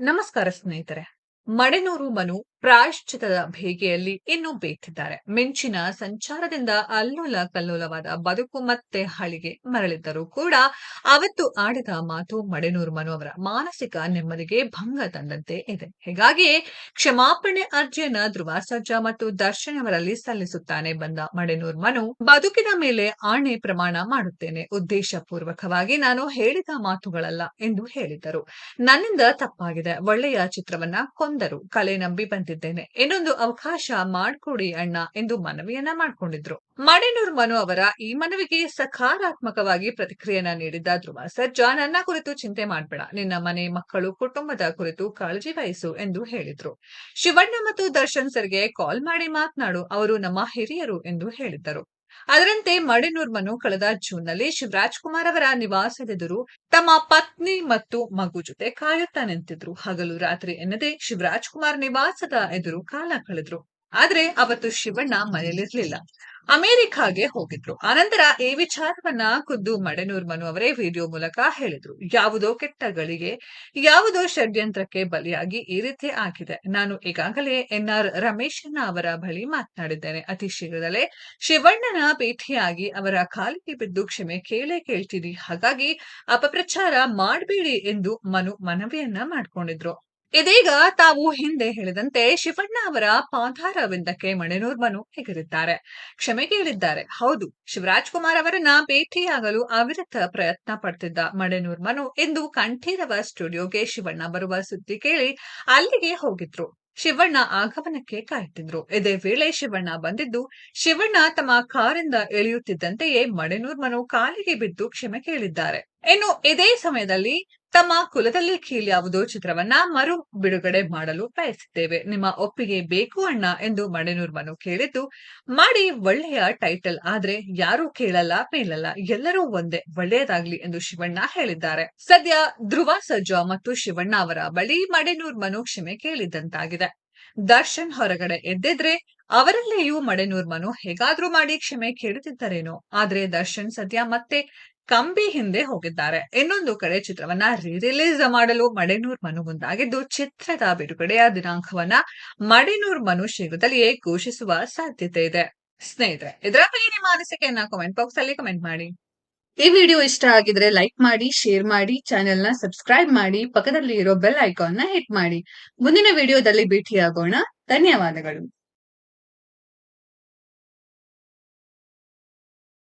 ನಮಸ್ಕಾರ ಸ್ನೇಹಿತರೆ. ಮಡೆನೂರು ಮನು ಪ್ರಾಯಶ್ಚಿತದ ಭೇಗೆಯಲ್ಲಿ ಇನ್ನೂ ಬೇಕಿದ್ದಾರೆ. ಮಿಂಚಿನ ಸಂಚಾರದಿಂದ ಅಲ್ಲೋಲ ಕಲ್ಲೋಲವಾದ ಬದುಕು ಮತ್ತೆ ಹಳಿಗೆ ಮರಳಿದ್ದರೂ ಕೂಡ ಅವತ್ತು ಆಡಿದ ಮಾತು ಮಡೆನೂರು ಮನು ಅವರ ಮಾನಸಿಕ ನೆಮ್ಮದಿಗೆ ಭಂಗ ತಂದಂತೆ ಇದೆ. ಹೀಗಾಗಿಯೇ ಕ್ಷಮಾಪಣೆ ಅರ್ಜಿಯನ್ನ ಧ್ರುವ ಸರ್ಜಾ ಮತ್ತು ದರ್ಶನ್ ಅವರಲ್ಲಿ ಸಲ್ಲಿಸುತ್ತಾನೆ ಬಂದ ಮಡೆನೂರ್ ಮನು. ಬದುಕಿನ ಮೇಲೆ ಆಣೆ ಪ್ರಮಾಣ ಮಾಡುತ್ತೇನೆ. ಉದ್ದೇಶಪೂರ್ವಕವಾಗಿ ನಾನು ಹೇಳಿದ ಮಾತುಗಳಲ್ಲ ಎಂದು ಹೇಳಿದ್ದರು. ನನ್ನಿಂದ ತಪ್ಪಾಗಿದೆ. ಒಳ್ಳೆಯ ಚಿತ್ರವನ್ನ ಕೊಂದರು ಕಲೆ ನಂಬಿ ಬಂದಿದ್ದೇನೆ. ಇನ್ನೊಂದು ಅವಕಾಶ ಮಾಡ್ಕೊಡಿ ಅಣ್ಣ ಎಂದು ಮನವಿಯನ್ನ ಮಾಡಿಕೊಂಡಿದ್ರು. ಮಡೆನೂರ್ ಮನು ಅವರ ಈ ಮನವಿಗೆ ಸಕಾರಾತ್ಮಕವಾಗಿ ಪ್ರತಿಕ್ರಿಯೆಯನ್ನ ನೀಡಿದ್ದ ಧ್ರುವ ಸರ್ಜಾ ನನ್ನ ಕುರಿತು ಚಿಂತೆ ಮಾಡಬೇಡ. ನಿನ್ನ ಮನೆ, ಮಕ್ಕಳು, ಕುಟುಂಬದ ಕುರಿತು ಕಾಳಜಿ ವಹಿಸು ಎಂದು ಹೇಳಿದ್ರು. ಶಿವಣ್ಣ ಮತ್ತು ದರ್ಶನ್ ಸರ್ಗೆ ಕಾಲ್ ಮಾಡಿ ಮಾತನಾಡು. ಅವರು ನಮ್ಮ ಹಿರಿಯರು ಎಂದು ಹೇಳಿದ್ದರು. ಅದರಂತೆ ಮಡಿನೂರ್ಮನು ಕಳೆದ ಜೂನ್ನಲ್ಲಿ ಶಿವರಾಜ್ ಕುಮಾರ್ ಅವರ ನಿವಾಸದೆದುರು ತಮ್ಮ ಪತ್ನಿ ಮತ್ತು ಮಗು ಜೊತೆ ಕಾಯುತ್ತಾ ನಿಂತಿದ್ರು. ಹಗಲು ರಾತ್ರಿ ಎನ್ನದೆ ಶಿವರಾಜ್ ಕುಮಾರ್ ನಿವಾಸದ ಎದುರು ಕಾಲ ಕಳೆದ್ರು. ಆದ್ರೆ ಅವತ್ತು ಶಿವಣ್ಣ ಮನೆಯಲ್ಲಿರ್ಲಿಲ್ಲ ಅಮೆರಿಕಾಗೆ ಹೋಗಿದ್ರು. ಆನಂತರ ಈ ವಿಚಾರವನ್ನ ಖುದ್ದು ಮಡೆನೂರ್ ಮನು ಅವರೇ ವಿಡಿಯೋ ಮೂಲಕ ಹೇಳಿದ್ರು. ಯಾವುದೋ ಕೆಟ್ಟ ಗಳಿಗೆ ಯಾವುದೋ ಷಡ್ಯಂತ್ರಕ್ಕೆ ಬಲಿಯಾಗಿ ಈ ರೀತಿ ಆಗಿದೆ. ನಾನು ಈಗಾಗಲೇ ಎನ್ ಆರ್ ರಮೇಶಣ್ಣ ಅವರ ಬಳಿ ಮಾತನಾಡಿದ್ದೇನೆ. ಅತಿ ಶೀಘ್ರದಲ್ಲೇ ಶಿವಣ್ಣನ ಭೇಟಿಯಾಗಿ ಅವರ ಕಾಲಿಗೆ ಬಿದ್ದು ಕ್ಷಮೆ ಕೇಳೇ ಕೇಳ್ತೀನಿ ಹಾಗಾಗಿ ಅಪಪ್ರಚಾರ ಮಾಡಬೇಡಿ ಎಂದು ಮನು ಮನವಿಯನ್ನ ಮಾಡ್ಕೊಂಡಿದ್ರು. ಇದೀಗ ತಾವು ಹಿಂದೆ ಹೇಳಿದಂತೆ ಶಿವಣ್ಣ ಅವರ ಪಾದಾರವಿಂದಕ್ಕೆ ಮಣೆನೂರ್ಮನು ಹೆಗರಿದ್ದಾರೆ. ಕ್ಷಮೆ ಕೇಳಿದ್ದಾರೆ. ಹೌದು, ಶಿವರಾಜ್ ಕುಮಾರ್ ಅವರನ್ನ ಭೇಟಿಯಾಗಲು ಅವಿರತ ಪ್ರಯತ್ನ ಪಡ್ತಿದ್ದ ಮಣೆನೂರ್ಮನು ಇಂದು ಕಂಠೀರವ ಸ್ಟುಡಿಯೋಗೆ ಶಿವಣ್ಣ ಬರುವ ಸುದ್ದಿ ಕೇಳಿ ಅಲ್ಲಿಗೆ ಹೋಗಿದ್ರು. ಶಿವಣ್ಣ ಆಗಮನಕ್ಕೆ ಕಾಯ್ತಿದ್ರು. ಇದೇ ವೇಳೆ ಶಿವಣ್ಣ ಬಂದಿದ್ದು, ಶಿವಣ್ಣ ತಮ್ಮ ಕಾರಿಂದ ಇಳಿಯುತ್ತಿದ್ದಂತೆಯೇ ಮಣೆನೂರ್ಮನು ಕಾಲಿಗೆ ಬಿದ್ದು ಕ್ಷಮೆ ಕೇಳಿದ್ದಾರೆ. ಇನ್ನು ಇದೇ ಸಮಯದಲ್ಲಿ ತಮ್ಮ ಕುಲದಲ್ಲಿ ಕೀಲ್ ಯಾವುದೋ ಚಿತ್ರವನ್ನ ಮರು ಬಿಡುಗಡೆ ಮಾಡಲು ಬಯಸಿದ್ದೇವೆ ನಿಮ್ಮ ಒಪ್ಪಿಗೆ ಬೇಕು ಅಣ್ಣ ಎಂದು ಮಣೆನೂರ್ಮನು ಕೇಳಿದ್ದು, ಮಾಡಿ ಒಳ್ಳೆಯ ಟೈಟಲ್ ಆದ್ರೆ ಯಾರು ಕೇಳಲ್ಲ, ಮೇಲಲ್ಲ, ಎಲ್ಲರೂ ಒಂದೇ, ಒಳ್ಳೆಯದಾಗ್ಲಿ ಎಂದು ಶಿವಣ್ಣ ಹೇಳಿದ್ದಾರೆ. ಸದ್ಯ ಧ್ರುವ ಸರ್ಜಾ ಮತ್ತು ಶಿವಣ್ಣ ಅವರ ಬಳಿ ಮಡೆನೂರ್ ಮನು ಕ್ಷಮೆ ಕೇಳಿದ್ದಂತಾಗಿದೆ ದರ್ಶನ್ ಹೊರಗಡೆ ಎದ್ದಿದ್ರೆ ಅವರಲ್ಲಿಯೂ ಮಡೆನೂರ್ಮನು ಹೇಗಾದ್ರೂ ಮಾಡಿ ಕ್ಷಮೆ ಕೇಳುತ್ತಿದ್ದರೇನೋ. ಆದ್ರೆ ದರ್ಶನ್ ಸದ್ಯ ಮತ್ತೆ ಕಂಬಿ ಹಿಂದೆ ಹೋಗಿದ್ದಾರೆ. ಇನ್ನೊಂದು ಕಡೆ ಚಿತ್ರವನ್ನ ರಿಲೀಸ್ ಮಾಡಲು ಮಡೆನೂರ್ ಮನು ಮುಂದಾಗಿದ್ದು, ಚಿತ್ರದ ಬಿಡುಗಡೆಯ ದಿನಾಂಕವನ್ನ ಮಡೆನೂರ್ ಮನು ಶೀಘ್ರದಲ್ಲಿಯೇ ಘೋಷಿಸುವ ಸಾಧ್ಯತೆ ಇದೆ. ಸ್ನೇಹಿತರೆ, ಇದರ ಬಗ್ಗೆ ನಿಮ್ಮ ಅನಿಸಿಕೆಯನ್ನ ಕಮೆಂಟ್ ಬಾಕ್ಸ್ ಅಲ್ಲಿ ಕಮೆಂಟ್ ಮಾಡಿ. ಈ ವಿಡಿಯೋ ಇಷ್ಟ ಆಗಿದ್ರೆ ಲೈಕ್ ಮಾಡಿ ಶೇರ್ ಮಾಡಿ ಚಾನೆಲ್ನ ಸಬ್ಸ್ಕ್ರೈಬ್ ಮಾಡಿ ಪಕ್ಕದಲ್ಲಿ ಇರೋ ಬೆಲ್ ಐಕಾನ್ನ ಹಿಟ್ ಮಾಡಿ. ಮುಂದಿನ ವಿಡಿಯೋದಲ್ಲಿ ಭೇಟಿಯಾಗೋಣ. ಧನ್ಯವಾದಗಳು.